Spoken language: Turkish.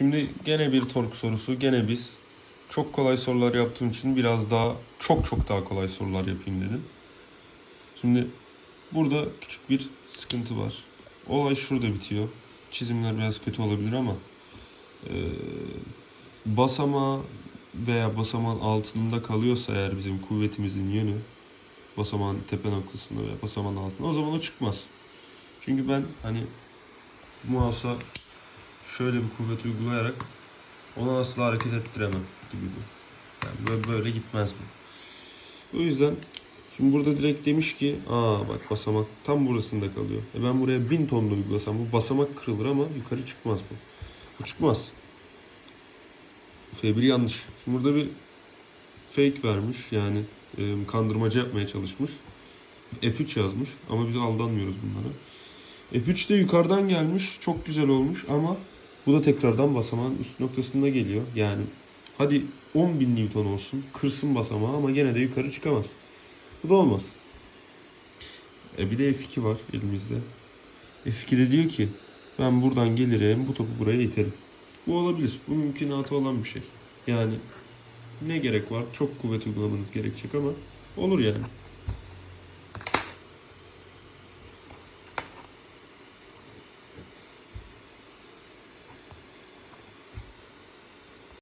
Şimdi gene bir tork sorusu. Gene biz. Çok kolay sorular yaptığım için biraz daha çok çok daha kolay sorular yapayım dedim. Şimdi burada küçük bir sıkıntı var. Olay şurada bitiyor. Çizimler biraz kötü olabilir ama e, basamağı veya basamağın altında kalıyorsa eğer bizim kuvvetimizin yönü basamağın tepe noktasında veya basamağın altında o zaman o çıkmaz. Çünkü ben hani mouse'a şöyle bir kuvvet uygulayarak onu asla hareket ettiremem gibi bu. Yani böyle, böyle gitmez bu. O yüzden şimdi burada direkt demiş ki aa bak basamak tam burasında kalıyor. E ben buraya 1000 tonla uygulasam bu basamak kırılır ama yukarı çıkmaz bu. Bu çıkmaz. F1 yanlış. Şimdi burada bir fake vermiş yani e, kandırmacı yapmaya çalışmış. F3 yazmış ama biz aldanmıyoruz bunlara. F3 de yukarıdan gelmiş. Çok güzel olmuş ama bu da tekrardan basamağın üst noktasında geliyor. Yani hadi 10.000 Newton olsun. Kırsın basamağı ama gene de yukarı çıkamaz. Bu da olmaz. E bir de F2 var elimizde. F2 de diyor ki ben buradan gelirim bu topu buraya iterim. Bu olabilir. Bu mümkünatı olan bir şey. Yani ne gerek var? Çok kuvvet uygulamanız gerekecek ama olur yani.